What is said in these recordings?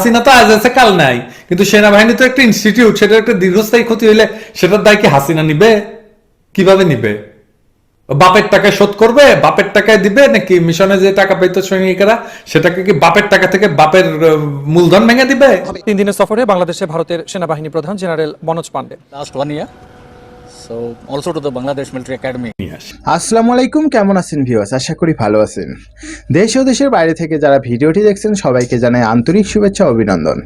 হাসিনা তো আজ আছে কাল নাই। কিন্তু সেনাবাহিনী তো একটা ইনস্টিটিউট সেটা একটা দীর্ঘস্থায়ী ক্ষতি হইলে সেটার দায় কি হাসিনা নিবে? কীভাবে নিবে? বাপের টাকায় শোধ করবে বাপের টাকায় দিবে নাকি মিশনে যে টাকা পাইতো সৈনিকেরা সেটাকে কি বাপের টাকা থেকে বাপের মূলধন ভেঙে দিবে? তিন দিনের সফরে বাংলাদেশে ভারতের সেনাবাহিনী প্রধান general Manoj Pande. Last one year. To the Bangladesh Military Academy. নিয়ে আসে আসসালামু আলাইকুম কেমন আছেন ভিউয়ার্স আশা করি ভালো আছেন। দেশ ও দেশের বাইরে থেকে যারা ভিডিওটি দেখছেন, সবাইকে জানাই আন্তরিক শুভেচ্ছা অভিনন্দন।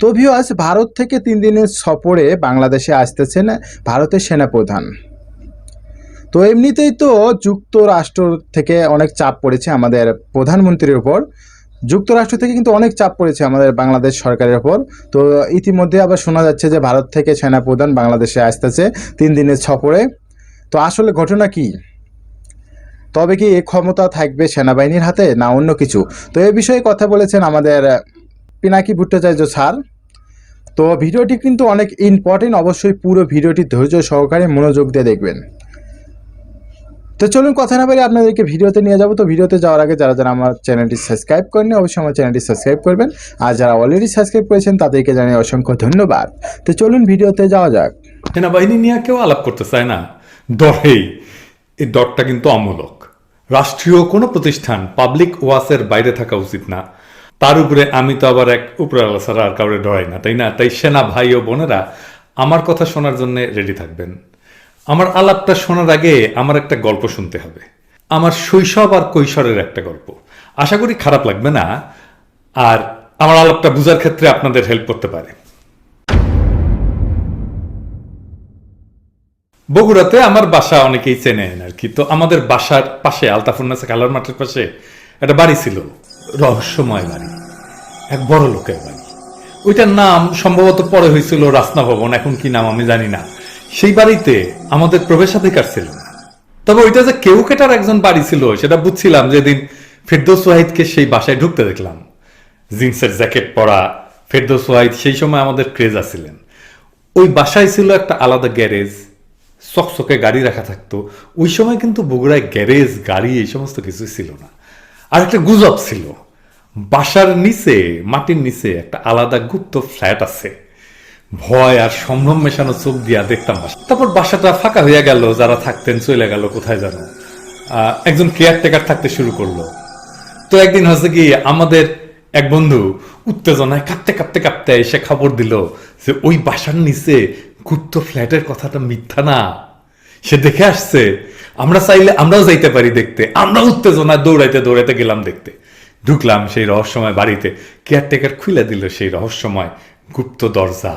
তো ভিউয়ার্স ভারত থেকে তিন দিনের সফরে বাংলাদেশে আসতেছেন ভারতের সেনাপ্রধান। তো এমনিতেই তো যুক্তরাষ্ট্র থেকে অনেক চাপ পড়েছে আমাদের প্রধানমন্ত্রীর উপর। যুক্তরাষ্ট্র থেকে কিন্তু অনেক চাপ পড়েছে আমাদের বাংলাদেশ সরকারের উপর তো ইতিমধ্যে আবার শোনা যাচ্ছে যে ভারত থেকে সেনাপ্রধান বাংলাদেশে আসতেছে তিন দিনের সফরে। তো আসলে ঘটনা কি? তবে কি এ ক্ষমতা থাকবে সেনাবাহিনীর হাতে না অন্য কিছু? তো এ বিষয়ে কথা বলেছেন আমাদের পিনাকি ভট্টাচার্য স্যার। তো ভিডিওটি কিন্তু অনেক ইম্পর্টেন্ট অবশ্যই পুরো ভিডিওটি ধৈর্য সহকারে মনোযোগ দিয়ে দেখবেন। তো চলুন কথা না বলে আপনাদেরকে ভিডিওতে নিয়ে যাব। তো ভিডিওতে যাওয়ার আগে যারা যারা আমার চ্যানেলটি সাবস্ক্রাইব করেনি অবশ্যই আমার চ্যানেলটি সাবস্ক্রাইব করবেন। আর যারা অলরেডি সাবস্ক্রাইব করেছেন, তাদেরকে জানাই অসংখ্য ধন্যবাদ। তো চলুন ভিডিওতে যাওয়া যাক। সেনাবাহিনী নিয়ে কেউ আলাপ করতে চায় না। ডরেই এই ডরটা কিন্তু অমূলক। রাষ্ট্রীয় কোনো প্রতিষ্ঠান পাবলিক ওয়াসের বাইরে থাকা উচিত না। তার উপরে আমি তো আবার এক উপরালা ছাড়া আর কাউরে ডরাই না, তাই না? তাই সেনা ভাই ও বোনেরা আমার কথা শোনার জন্য রেডি থাকবেন। আমার আলাপটা শোনার আগে আমার একটা গল্প শুনতে হবে। আমার শৈশব আর কৈশোরের একটা গল্প। আশা করি খারাপ লাগবে না। আর আমার আলাপটা বোঝার ক্ষেত্রে আপনাদের হেল্প করতে পারে। বগুড়াতে আমার বাসা অনেকেই চেনেন আর কি। তো আমাদের বাসার পাশে, আলতাফুন্নাসে কালার মাঠের পাশে একটা বাড়ি ছিল। রহস্যময় বাড়ি। এক বড় লোকের বাড়ি। ওইটার নাম সম্ভবত পরে হয়েছিল রাসনা ভবন। এখন কি নাম আমি জানি না। সেই বাড়িতে আমাদের প্রবেশাধিকার ছিল। না তবে ওইটা যে কেউ কেটার একজন বাড়ি ছিল, সেটা বুঝছিলাম যেদিন ফেরদৌস ওয়াহিদকে সেই বাসায় ঢুকতে দেখলাম। জিন্সের জ্যাকেট পরা ফেরদৌস ওয়াহিদ সেই সময় আমাদের ক্রেজ আছিলেন। ওই বাসায় ছিল একটা আলাদা গ্যারেজ, চকচকে গাড়ি রাখা থাকতো। ওই সময় কিন্তু বগুড়ায় গ্যারেজ, গাড়ি, এই সমস্ত কিছু ছিল না। আর একটা গুজব ছিল। বাসার নিচে, মাটির নিচে একটা আলাদা গুপ্ত ফ্ল্যাট আছে। ভয় আর সম্ভ্রম মেশানো চোখ দিয়া দেখতাম তারপর বাসাটা ফাঁকা হইয়া গেল, যারা থাকতেন চলে গেল, কোথায় যেন একজন কেয়ারটেকার থাকতে শুরু করল। তো একদিন হচ্ছে কি, আমাদের এক বন্ধু উত্তেজনায় কাঁপতে কাঁপতে কাঁপতে এসে খবর দিল যে ওই বাসার নিচে গুপ্ত ফ্ল্যাটের কথাটা মিথ্যা না। সে দেখে আসছে, আমরা চাইলে, আমরাও যাইতে পারি দেখতে। আমরা উত্তেজনায় দৌড়াইতে দৌড়াইতে গেলাম দেখতে। ঢুকলাম সেই রহস্যময় বাড়িতে। কেয়ারটেকার খুলে দিল সেই রহস্যময় গুপ্ত দরজা।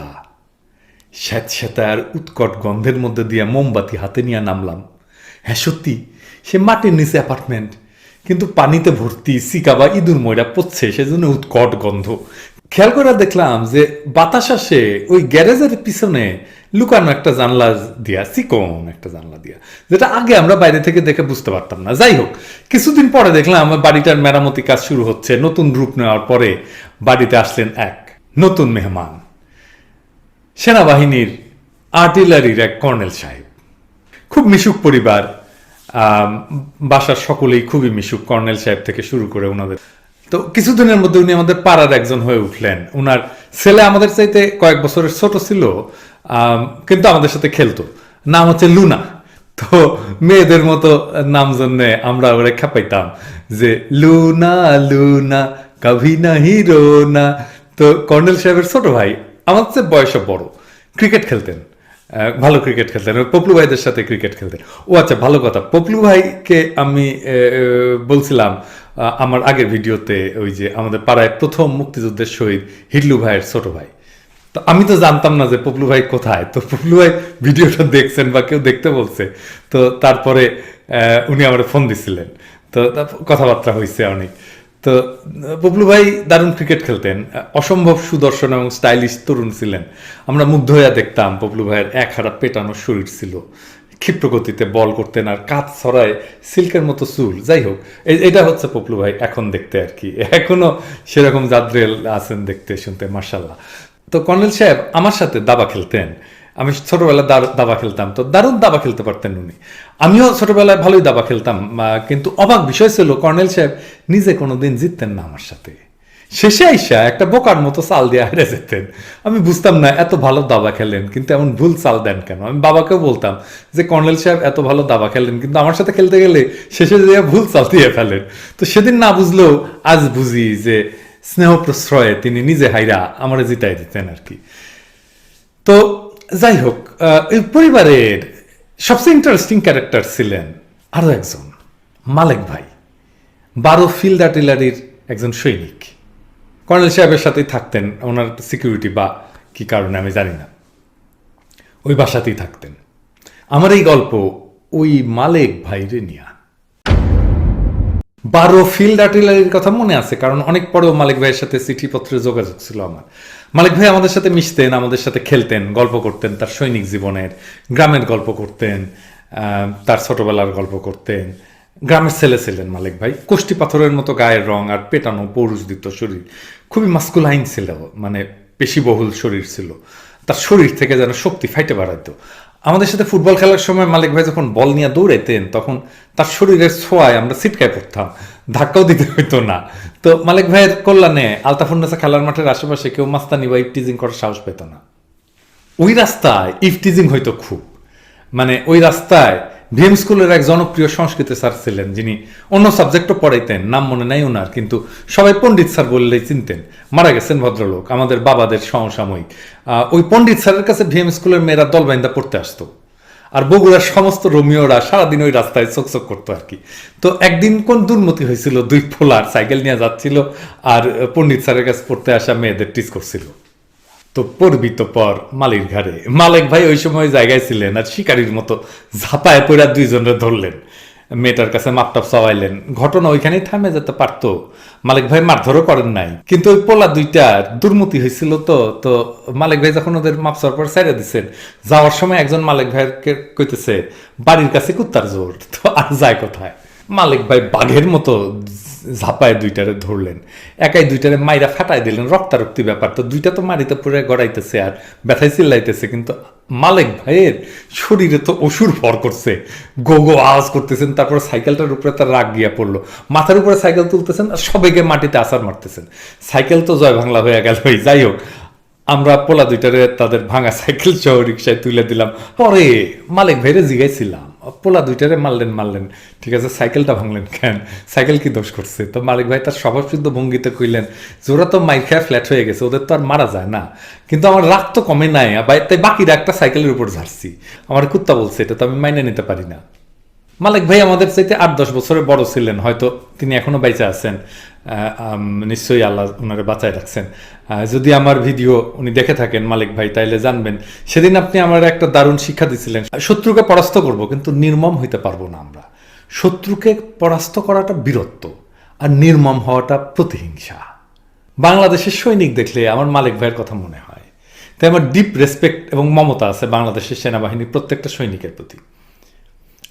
স্যাঁতস্যাঁতার উৎকট গন্ধের মধ্যে দিয়ে মোমবাতি হাতে নিয়ে নামলাম। হ্যাঁ সত্যি, সে মাটির নিচে অ্যাপার্টমেন্ট কিন্তু পানিতে ভর্তি সিকা বা ইঁদুর ময়রা পড়ছে সেজন্য উৎকট গন্ধ। খেয়াল করে দেখলাম যে বাতাস আসে ওই গ্যারেজের পিছনে, লুকানো একটা জানলা দিয়া, চিকন একটা জানলা দিয়া, যেটা আগে আমরা বাইরে থেকে দেখে বুঝতে পারতাম না। যাই হোক, কিছুদিন পরে দেখলাম আমার বাড়িটার মেরামতি কাজ শুরু হচ্ছে, নতুন রূপ নেওয়ার পরে বাড়িতে আসলেন এক নতুন মেহমান। সেনাবাহিনীর আর্টিলারির এক কর্নেল সাহেব। খুব মিশুক পরিবার। বাসার সকলেই খুবই মিশুক কর্নেল সাহেব থেকে শুরু করে ওনাদের। তো কিছুদিনের মধ্যে উনি আমাদের পাড়ার একজন হয়ে উঠলেন। ওনার ছেলে আমাদের চাইতে কয়েক বছরের ছোট ছিল কিন্তু আমাদের সাথে খেলতো। নাম হচ্ছে লুনা। তো মেয়েদের মতো নাম জন্যে আমরা ওরা খেপাইতাম যে, লুনা লুনা, কভি না হিরো না তো কর্নেল সাহেবের ছোট ভাই আমার চেয়ে বয়সে বড়। ক্রিকেট খেলতেন। ভালো ক্রিকেট খেলতেন। পপলু ভাইদের সাথে ক্রিকেট খেলতেন। ও আচ্ছা ভালো কথা। পপলু ভাইকে আমি বলছিলাম আমার আগের ভিডিওতে ওই যে আমাদের পাড়ায় প্রথম মুক্তিযুদ্ধের শহীদ হিডলু ভাইয়ের ছোট ভাই। তো আমি তো জানতাম না যে পপলু ভাই কোথায়। তো পপলু ভাই ভিডিওটা দেখছেন বা কেউ দেখতে বলছে। তো তারপরে উনি আমার ফোন দিছিলেন। তো কথাবার্তা হয়েছে অনেক। তো পপলু ভাই দারুণ ক্রিকেট খেলতেন, অসম্ভব সুদর্শন এবং স্টাইলিশ তরুণ ছিলেন। আমরা মুগ্ধ হইয়া দেখতাম পপলু ভাইয়ের এক হারা পেটানো শরীর ছিল। ক্ষিপ্র গতিতে বল করতেন আর কাত ছড়ায় সিল্কের মতো চুল। যাই হোক এটা হচ্ছে পপলু ভাই এখন দেখতে আর কি। এখনও সেরকম জাদ্রেল আছেন দেখতে, শুনতে মার্শাল্লাহ তো কর্নেল সাহেব আমার সাথে দাবা খেলতেন। আমি ছোটবেলায় দাবা খেলতাম। তো দারুণ দাবা খেলতে পারতেন উনি। আমিও ছোটবেলায় ভালোই দাবা খেলতাম কিন্তু অবাক বিষয় ছিল, কর্নেল সাহেব নিজে কোনোদিন জিততেন না আমার সাথে। শেষে আইসা একটা বোকার মতো চাল দিয়ে হেরে যেতেন। আমি বুঝতাম না, এত ভালো দাবা খেলেন, কিন্তু এমন ভুল চাল দেন কেন? আমি বাবাকেও বলতাম যে, কর্নেল সাহেব, এত ভালো দাবা খেলেন, কিন্তু আমার সাথে খেলতে গেলে শেষে যে ভুল চাল দিয়ে ফেলেন। তো সেদিন না বুঝলেও আজ বুঝি যে, স্নেহ প্রশ্রয়ে তিনি নিজে হাইরা আমার জিতাই দিতেন আর কি। তো যাই হোক পরিবারের সবচেয়ে ইন্টারেস্টিং ক্যারেক্টার ছিলেন আরও একজন, মালেক ভাই, বারো ফিল্ড আর্টিলারির একজন সৈনিক। কর্নেল সাহেবের সাথেই থাকতেন, ওনার সিকিউরিটি বা কি কারণে আমি জানি না। ওই বাসাতেই থাকতেন। আমার এই গল্প ওই মালেক ভাইরে নিয়া। বারো ফিল্ড আর্টিলারির কথা মনে আছে? কারণ অনেক পরেও মালিক ভাইয়ের সাথে চিঠিপত্রে যোগাযোগ ছিল আমার। মালিক ভাই আমাদের সাথে মিশতেন, আমাদের সাথে খেলতেন, গল্প করতেন, তার সৈনিক জীবনের, গ্রামের গল্প করতেন তার ছোটবেলার গল্প করতেন। গ্রামের ছেলে ছিলেন মালিক ভাই। কোষ্টি পাথরের মতো গায়ের রং আর পেটানো পৌরুষ দিত শরীর। খুবই মাস্কুলাইন ছিল মানে পেশিবহুল শরীর ছিল। তার শরীর থেকে যেন শক্তি ফাইটে বাড়াইতো। আমাদের সাথে ফুটবল খেলার সময় মালিক ভাই যখন বল নিয়ে দৌড়াইতেন, তখন তার শরীরের ছোঁয়ায় আমরা ছিটকায় পড়তাম, ধাক্কাও দিতে হইতো না। তো মালিক ভাইয়ের কল্যাণে আলতাফুন্নেসা খেলার মাঠের আশেপাশে কেউ মাস্তানি বা ইফটিজিং করার সাহস পেত না। ওই রাস্তায় ইফটিজিং হইতো খুব। মানে ওই রাস্তায় ভিএম স্কুলের এক জনপ্রিয় সংস্কৃত স্যার ছিলেন, যিনি অন্য সাবজেক্টও পড়াইতেন, নাম মনে নাই ওনার, কিন্তু সবাই পণ্ডিত স্যার বললেই চিনতেন, মারা গেছেন ভদ্রলোক, আমাদের বাবাদের সমসাময়িক। ওই পণ্ডিত স্যারের কাছে ভিএম স্কুলের মেয়েরা দলবাইন্দা পড়তে আসতো, আর বগুড়ার সমস্ত রোমিওরা সারাদিন ওই রাস্তায় চকচক করতো আর কি। তো একদিন কোন দুর্মতি হয়েছিল, দুই ফোলার সাইকেল নিয়ে যাচ্ছিল, আর পণ্ডিত স্যারের কাছে পড়তে আসা মেয়েদের টিচ করছিল। তো পড়বি তো পর মালির ঘাড়ে। মালিক ভাই ওই সময় জায়গায় ছিলেন আর শিকারীর মতো ঝাপায় পড়া দুইজনে ধরলেন। মেয়েটার কাছে মাপটাপ চাওয়াইলেন। ঘটনা ওইখানেই থামে যেতে পারতো। মালিক ভাই মারধরও করেন নাই। কিন্তু ওই পোলা দুইটার দুর্মতি হয়েছিল তো তো মালিক ভাই যখন ওদের মাপ চাওয়ার পর ছেড়ে দিচ্ছেন যাওয়ার সময় একজন মালিক ভাইকে কইতেছে, বাড়ির কাছে কুত্তার জোর। তো আর যায় কোথায়? মালিক ভাই বাঘের মতো ঝাপায় দুইটারে ধরলেন। একাই দুইটারে মাইরা ফাটাই দিলেন। রক্তারক্তি ব্যাপার তো। দুইটা তো মারিতে পড়ে গড়াইতেছে আর ব্যথায় চিল্লাইতেছে। কিন্তু মালিক ভাইয়ের শরীরে তো অসুর ভর করছে। গো গো, আওয়াজ করতেছেন। তারপর সাইকেলটার উপরে তার রাগ গিয়া পড়ল। মাথার উপরে সাইকেল তুলতেছেন আর সবাইকে মাটিতে আসার মারতেছেন। সাইকেল তো জয় বাংলা হয়ে গেল। ভাই যাই হোক, আমরা পোলা দুইটারে তাদের ভাঙা সাইকেল সহ রিক্সায় তুলে দিলাম। পরে মালিক ভাইরে জিগাইছিলাম। পোলা দুইটারে মারলেন মারলেন। ঠিক আছে, সাইকেলটা ভাঙলেন কেন? সাইকেল কি দোষ করছে? তো মালিক ভাই তার স্বভাবসিদ্ধ ভঙ্গিতে কইলেন, জোরা তো মাইর খেয়ে ফ্ল্যাট হয়ে গেছে, ওদের তো আর মারা যায় না। কিন্তু আমার রাগ তো কমে নাই তাই বাকি রাগটা সাইকেলের উপর ঝাড়ছি। আমার কুত্তা বলছে, এটা তো আমি মাইনে নিতে পারি না। মালিক ভাই আমাদের চাইতে আট, দশ বছরের বড় ছিলেন, হয়তো তিনি এখনও বেঁচে আছেন। নিশ্চয়ই আল্লাহ ওনারে বাঁচায় রাখছেন। যদি আমার ভিডিও উনি দেখে থাকেন মালিক ভাই, তাইলে জানবেন, সেদিন আপনি আমার একটা দারুণ শিক্ষা দিছিলেন। শত্রুকে পরাস্ত করব, কিন্তু নির্মম হইতে পারব না আমরা। শত্রুকে পরাস্ত করাটা বীরত্ব, আর নির্মম হওয়াটা প্রতিহিংসা। বাংলাদেশের সৈনিক দেখলে আমার মালিক ভাইয়ের কথা মনে হয়। তাই আমার ডিপ রেসপেক্ট এবং মমতা আছে বাংলাদেশের সেনাবাহিনীর প্রত্যেকটা সৈনিকের প্রতি।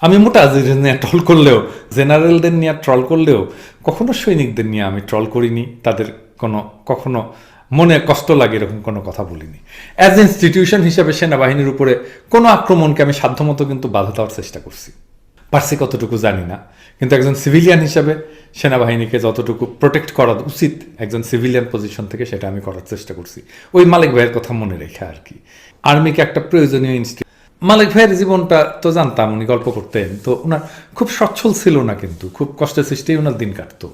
আমি মোটা নিয়ে ট্রল করলেও, জেনারেলদের নিয়ে ট্রল করলেও, কখনো সৈনিকদের নিয়ে আমি ট্রল করিনি, তাদের কোনো, কখনো মনে কষ্ট লাগে এরকম কোনো কথা বলিনি। অ্যাজ ইনস্টিটিউশন হিসাবে সেনাবাহিনীর উপরে কোনো আক্রমণকে আমি সাধ্যমতো কিন্তু বাধা দেওয়ার চেষ্টা করছি। পারছি কতটুকু জানি না। কিন্তু একজন সিভিলিয়ান হিসাবে সেনাবাহিনীকে যতটুকু প্রোটেক্ট করা উচিত, একজন সিভিলিয়ান পজিশন থেকে সেটা আমি করার চেষ্টা করছি। ওই মালিক ভাইয়ের কথা মনে রেখে আর কি। আর্মিকে একটা প্রয়োজনীয় ইনস্টি মালিক ভাইয়ের জীবনটা তো জানতাম, উনি গল্প করতেন। তো ওনার খুব সচ্ছল ছিল না কিন্তু, খুব কষ্টের সৃষ্টি ওনার দিন কাটতো।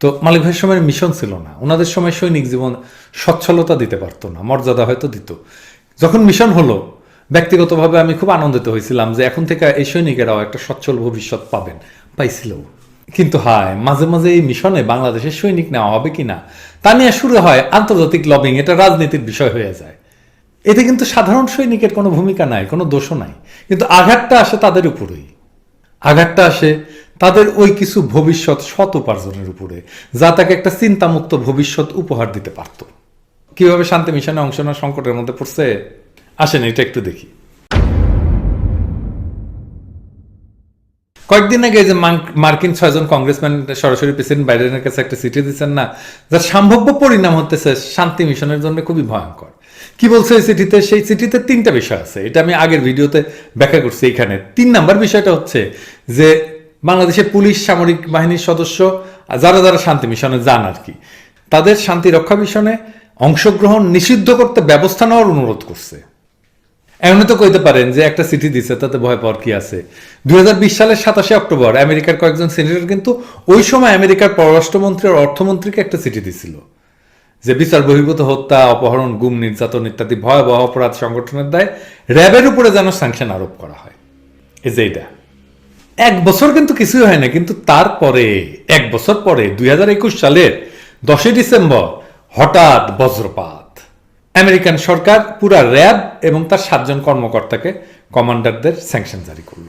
তো মালিক ভাইয়ের সময় মিশন ছিল না। ওনাদের সময় সৈনিক জীবন সচ্ছলতা দিতে পারতো না, মর্যাদা হয়তো দিত। যখন মিশন হলো, ব্যক্তিগতভাবে আমি খুব আনন্দিত হয়েছিলাম যে এখন থেকে এই সৈনিকেরাও একটা সচ্ছল ভবিষ্যৎ পাবেন, পাইছিল। কিন্তু হায়, মাঝে মাঝে এই মিশনে বাংলাদেশের সৈনিক নেওয়া হবে কিনা, তা নিয়ে শুরু হয় আন্তর্জাতিক লবিং, এটা রাজনীতির বিষয় হয়ে যায়। এতে কিন্তু সাধারণ সৈনিকের কোনো ভূমিকা নাই, কোনো দোষও নাই। কিন্তু আঘাতটা আসে তাদের উপরেই। আঘাতটা আসে তাদের ওই কিছু ভবিষ্যৎ সৎ উপার্জনের উপরে, যা তাকে একটা চিন্তামুক্ত ভবিষ্যৎ উপহার দিতে পারত। কীভাবে শান্তি মিশনে অংশ নেওয়ার সংকটের মধ্যে পড়ছে? আসেন এটা একটু দেখি। কয়েকদিন আগে যে মার্কিন ছয়জন কংগ্রেসম্যান সরাসরি প্রেসিডেন্ট বাইডেনের কাছে একটা চিঠি দিচ্ছেন না, যার সম্ভাব্য পরিণাম হতেছে শান্তি মিশনের জন্য খুবই ভয়ঙ্কর। কি বলছে এই চিঠিতে? সেই চিঠিতে তিনটা বিষয় আছে। এটা আমি আগের ভিডিওতে ব্যাখ্যা করছি এখানে। তিন নাম্বার বিষয়টা হচ্ছে যে বাংলাদেশের পুলিশ, সামরিক বাহিনীর সদস্য যারা যারা শান্তি মিশনে যান আর কি, তাদের শান্তি রক্ষা মিশনে অংশগ্রহণ নিষিদ্ধ করতে ব্যবস্থা নেওয়ার অনুরোধ করছে। এমন তো কইতে পারেন যে একটা চিঠি দিছে, তাতে ভয় পাওয়ার কি আছে? দুই হাজার বিশ সালের সাতাশে অক্টোবর, আমেরিকার কয়েকজন সিনেটর কিন্তু ওই সময় আমেরিকার পররাষ্ট্রমন্ত্রী আর অর্থমন্ত্রীকে একটা চিঠি দিছিল। যে বিচার, বহির্ভূত হত্যা, অপহরণ, গুম, নির্যাতন ইত্যাদি ভয়াবহ অপরাধ সংগঠনের দায়, র্যাবের উপরে যেন স্যাংশন আরোপ করা হয়। এই যে এটা। এক বছর কিন্তু কিছুই হয় না, কিন্তু তারপরে, এক বছর পরে, দুই হাজার একুশ সালের দশই ডিসেম্বর, হঠাৎ বজ্রপাত। আমেরিকান সরকার পুরা র্যাব এবং তার সাতজন কর্মকর্তাকে কমান্ডারদের স্যাংশন জারি করল।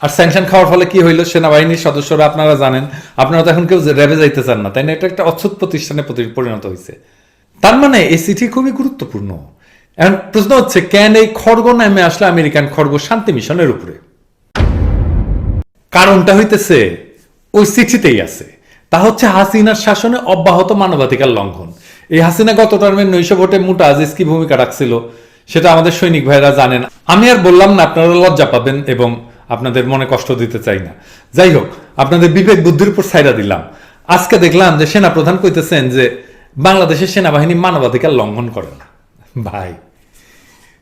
আর স্যাংশন খাওয়ার ফলে কি হইল? সেনাবাহিনীর সদস্যরা, আপনারা জানেন, আপনারা তো এখন কেউ র্যাবে যাইতে চান না, তাই না? এটা একটা অচ্ছুত প্রতিষ্ঠানে পরিণত হয়েছে তার মানে এই চিঠি খুবই গুরুত্বপূর্ণ। এখন প্রশ্ন হচ্ছে, কেন এই খড়গ নামে আসলে আমেরিকান খড়গ শান্তি মিশনের উপরে? কারণটা হইতেছে, ওই চিঠিতেই আছে। তা হচ্ছে হাসিনার শাসনে অব্যাহত মানবাধিকার লঙ্ঘন। এই হাসিনা গত টার্মের নৈশ ভোটে মুটা আজিজ কি ভূমিকা রাখছিল, সেটা আমাদের সৈনিক ভাইরা জানেন। আমি আর বললাম না, আপনারা লজ্জা পাবেন এবং আপনাদের মনে কষ্ট দিতে চাই না। যাই হোক, আপনাদের বিবেক বুদ্ধির উপর ছাইরা দিলাম। আজকে দেখলাম যে সেনা প্রধান কইতেছেন যে বাংলাদেশের সেনাবাহিনী মানবাধিকার লঙ্ঘন করে না। ভাই,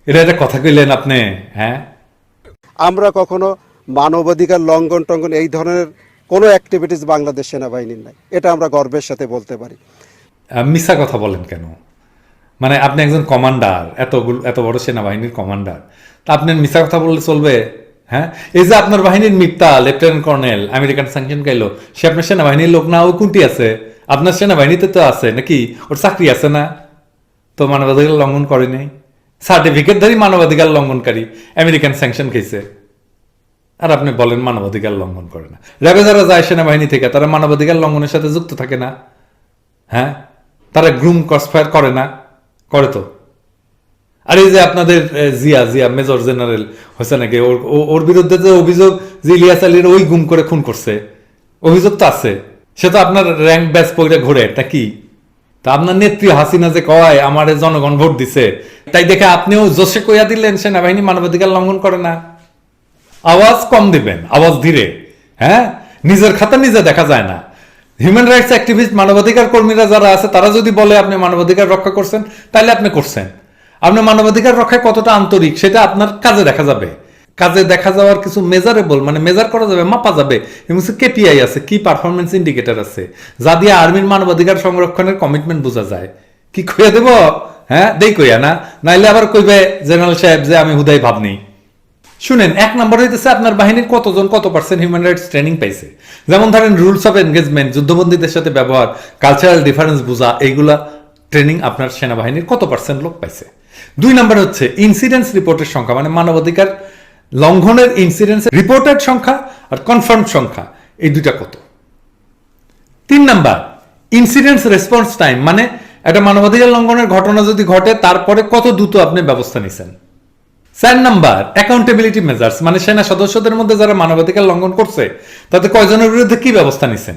এটা একটা কথা কইলেন আপনি হ্যাঁ? আমরা কখনো মানবাধিকার লঙ্ঘন টঙ্ঘন এই ধরনের কোনো অ্যাক্টিভিটিস বাংলাদেশ সেনাবাহিনীর নাই। এটা আমরা গর্বের সাথে বলতে পারি। মিথ্যা কথা বলেন কেন? মানে আপনি একজন কমান্ডার এত এত বড় সেনাবাহিনীর কমান্ডার তা আপনি মিথ্যা কথা বললে চলবে হ্যাঁ? এই যে আপনার বাহিনীর মিথ্যা লেফটেন্যান্ট কর্নেল আমেরিকান স্যাংশন গাইলো সে আপনার সেনাবাহিনীর লোক না, ও কুটি আছে? আপনার সেনাবাহিনীতে তো আছে নাকি? ওর চাকরি আছে না? তো মানবাধিকার লঙ্ঘন করেনি সার্টিফিকেটধারী মানবাধিকার লঙ্ঘনকারী আমেরিকান স্যাংশন খেয়েছে আর আপনি বলেন মানবাধিকার লঙ্ঘন করে না। র্যাবে যারা যায় সেনাবাহিনী থেকে, তারা মানবাধিকার লঙ্ঘনের সাথে যুক্ত থাকে না। হ্যাঁ? তারা গ্রুম ক্রসফায়ার করে না, করে তো। আর এই যে আপনাদের জিয়া জিয়া, মেজর জেনারেল হয়েছে নাকি ওর ওর বিরুদ্ধে যে অভিযোগ যে ইলিয়াস আলীর ওই গুম করে খুন করছে, অভিযোগ তো আছে। সে তো আপনার র্যাঙ্ক ব্যাচ পরে ঘোরে নাকি তা আপনার নেত্রী হাসিনা যে কয়, আমার জনগণ ভোট দিছে। তাই দেখে আপনিও জোশে কইয়া দিলেন, সেনাবাহিনী মানবাধিকার লঙ্ঘন করে না। আওয়াজ কম দিবেন, আওয়াজ ধীরে হ্যাঁ? নিজের খাতা নিজে দেখা যায় না। হিউম্যান রাইটস অ্যাক্টিভিস্ট মানবাধিকার কর্মীরা যারা আছে, তারা যদি বলে আপনি মানবাধিকার রক্ষা করছেন, তাহলে আপনি করছেন। আপনি মানবাধিকার রক্ষায় কতটা আন্তরিক, সেটা আপনার কাজে দেখা যাবে। কাজে দেখা যাওয়ার কিছু মেজারেবল মানে মেজার করা যাবে, মাপা যাবে। এবং কেপিআই আছে, কি পারফরমেন্স ইন্ডিকেটর আছে। যা দিয়ে আর্মির মানবাধিকার সংরক্ষণের কমিটমেন্ট বোঝা যায়। কি কইয়া দেব? হ্যাঁ দেই কইয়া না। নাইলে আবার কইবে জেনারেল সাহেব যে আমি হুদাই ভাবনি। শুনেন, এক নম্বর হইতেছে আপনার বাহিনীর কতজন কত পার্সেন্ট হিউম্যান রাইটস ট্রেনিং পাইছে? যেমন ধরেন রুলস অফ এনগেজমেন্ট যুদ্ধবন্দীদের সাথে ব্যবহার কালচারাল ডিফারেন্স বোঝা, এইগুলা ট্রেনিং আপনার সেনাবাহিনীর কত পার্সেন্ট লোক পাইছে? দুই নম্বর হচ্ছে ইনসিডেন্স রিপোর্টের সংখ্যা মানে মানবাধিকার লঙ্ঘনের ইনসিডেন্স রিপোর্টেড সংখ্যা আর কনফার্ম সংখ্যা, এই দুইটা কত? তিন নাম্বার ইনসিডেন্স রেসপন্স টাইম মানে একটা মানবাধিকার লঙ্ঘনের ঘটনা যদি ঘটে, তারপরে কত দ্রুত আপনি ব্যবস্থা নিছেন? চার নাম্বার অ্যাকাউন্টেবিলিটি মেজার্স মানে সেনা সদস্যদের মধ্যে যারা মানবাধিকার লঙ্ঘন করছে তাতে কয়জনের বিরুদ্ধে কি ব্যবস্থা নিছেন?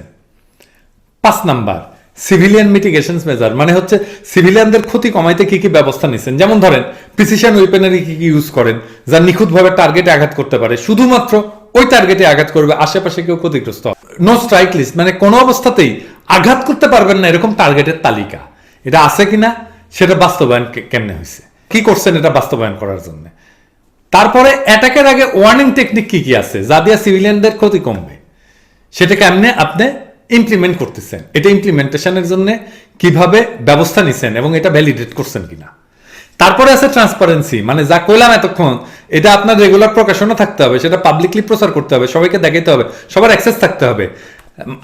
পাঁচ নাম্বার সিভিলিয়ান মিটিগেশন মেজার মানে হচ্ছে সিভিলিয়ানদের ক্ষতি কমাইতে কি কি ব্যবস্থা নিছেন? যেমন ধরেন প্রিসিশন ওয়েপেনারি কি কি ইউজ করেন, যা নিখুঁতভাবে টার্গেটে আঘাত করতে পারে। শুধুমাত্র ওই টার্গেটে আঘাত করবে, আশেপাশে কেউ ক্ষতিগ্রস্ত। নো স্ট্রাইক লিস্ট মানে কোনো অবস্থাতেই আঘাত করতে পারবেন না এরকম টার্গেটের তালিকা। এটা আছে কিনা, সেটা বাস্তবায়ন কেমনে হয়েছে কি করছেন এটা বাস্তবায়ন করার জন্য? তারপরে অ্যাটাকের আগে ওয়ার্নিং টেকনিক কি কি আছে? যা দিয়ে সিভিলিয়ানদের ক্ষতি কমবে। সেটা কেমনে আপনি ইমপ্লিমেন্ট করতেছেন? এটা ইমপ্লিমেন্টেশনের জন্য কীভাবে ব্যবস্থা নিছেন এবং এটা ভ্যালিডেট করছেন কিনা? তারপরে আছে ট্রান্সপারেন্সি মানে যা কইলাম এতক্ষণ, এটা আপনার রেগুলার প্রকাশনা থাকতে হবে, সেটা পাবলিকলি প্রচার করতে হবে, সবাইকে দেখাইতে হবে, সবার অ্যাক্সেস থাকতে হবে।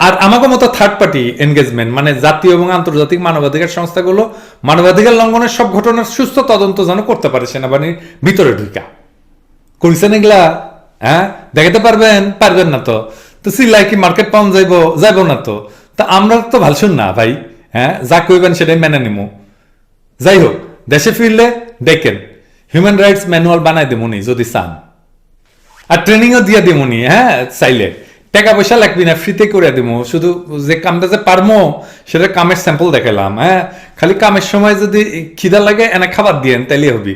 আর আমাকে মতো থার্ড পার্টি এনগেজমেন্ট মানে জাতীয় এবং আন্তর্জাতিক মানবাধিকার সংস্থাগুলো, মানবাধিকার লঙ্ঘনের সব ঘটনার সুস্থ তদন্ত যেন করতে পারে সেনাবাহিনীর ভিতরে ঢুকা করেছেন এগুলা? হ্যাঁ? দেখাতে পারবেন? পারবেন না তো। তো সিলাই কি মার্কেট পাউন্ড যাইব? যাইব না তো। তা আমরা তো ভালো শুন না ভাই। হ্যাঁ? যা কইবেন সেটাই মেনে নিমু। যাই হোক, দেশে ফিরলে দেখেন হিউম্যান রাইটস ম্যানুয়াল বানাই দেমুনি যদি চান। আর ট্রেনিংও দিয়ে দিমুনি হ্যাঁ? চাইলে। টাকা পয়সা লাগবি না ফ্রিতে করে দিমু। শুধু যে কামটা যে পারমো, সেটা কামের স্যাম্পল দেখালাম হ্যাঁ? খালি কামের সময় যদি খিদা লাগে, এনে খাবার দিয়েন তাইলে হবি।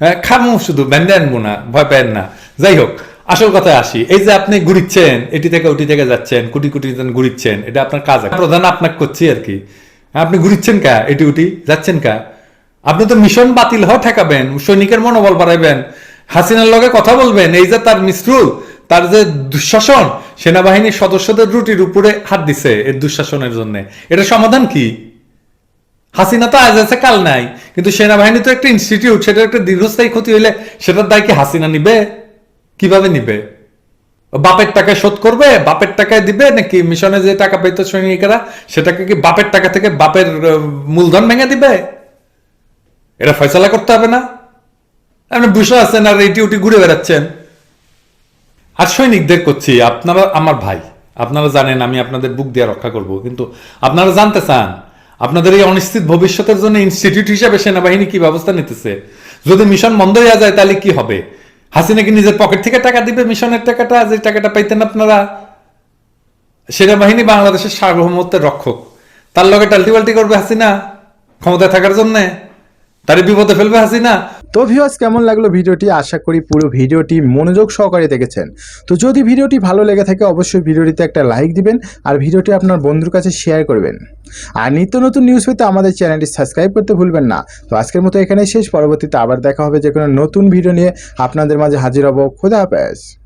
হ্যাঁ খামু শুধু ব্যান্ডে আনব না, ভয় পেন না। যাই হোক আসল কথায় আসি, এই যে আপনি ঘুরিচ্ছেন, এটি থেকে ওটি থেকে যাচ্ছেন, কোটি কোটি ঘুরিচ্ছেন, এটা আপনার কাজ। প্রধান আপনাকে করছি আর কি। আপনি ঘুরিচ্ছেন কা? এটি উটি যাচ্ছেন কা? আপনি তো মিশন বাতিল হওয়া ঠেকাবেন, সৈনিকের মনোবল বাড়াইবেন। হাসিনার লগে কথা বলবেন, এই যে তার মিসরুল তার যে দুঃশাসন, সেনাবাহিনীর সদস্যদের রুটির উপরে হাত দিছে এর দুঃশাসনের জন্য। এটা সমাধান কি? হাসিনা তো আজ আছে, কাল নাই। কিন্তু সেনাবাহিনী তো একটা ইনস্টিটিউট সেটার একটা দীর্ঘস্থায়ী ক্ষতি হইলে সেটার দায় কি হাসিনা নিবে? কীভাবে নিবে? বাপের টাকায় শোধ করবে, বাপের টাকায় দিবে, নাকি মিশনে যে টাকা পেতো সৈনিকেরা, সেটাকে কি বাপের টাকা থেকে বাপের মূলধন ভেঙে দিবে? এটা ফয়সলা করতে হবে না। আপনি বসে আছেন আর এটি উটি ঘুরে বেড়াচ্ছেন। আর সৈনিকদের করছি, আপনারা, আমার ভাই, আপনারা জানেন আমি আপনাদের বুক দিয়ে রক্ষা করব, কিন্তু আপনারা জানতে চান আপনাদের এই অনিশ্চিত ভবিষ্যতের জন্য ইনস্টিটিউট হিসেবে সেনাবাহিনী কি ব্যবস্থা নিতেছে? যদি মিশন বন্ধ হয়ে যায়, তাহলে কি হবে? হাসিনা কি নিজের পকেট থেকে টাকা দিবে? মিশনের টাকাটা, যে টাকাটা পাইতেন আপনারা? সেনাবাহিনী বাংলাদেশের সার্বভৌমত্বের রক্ষক। তার লগে টাল্টি পাল্টি করবে হাসিনা? ক্ষমতায় থাকার জন্যে? তারই বিপদে ফেলবে হাসিনা? তো ভিউয়ার্স কেমন লাগল ভিডিওটি? আশা করি পুরো ভিডিওটি মনোযোগ সহকারে দেখেছেন। তো যদি ভিডিওটি ভালো লেগে থাকে, অবশ্যই ভিডিওটিতে একটা লাইক দিবেন আর ভিডিওটি আপনার বন্ধুর কাছে শেয়ার করবেন। আর নিত্য নতুন নিউজ পেতে আমাদের চ্যানেলটি সাবস্ক্রাইব করতে ভুলবেন না। তো আজকের মতো এখানে শেষ। পরবর্তীতে আবার দেখা হবে যে কোনো নতুন ভিডিও নিয়ে। আপনাদের মাঝে হাজির হব। খোদা হাফেজ।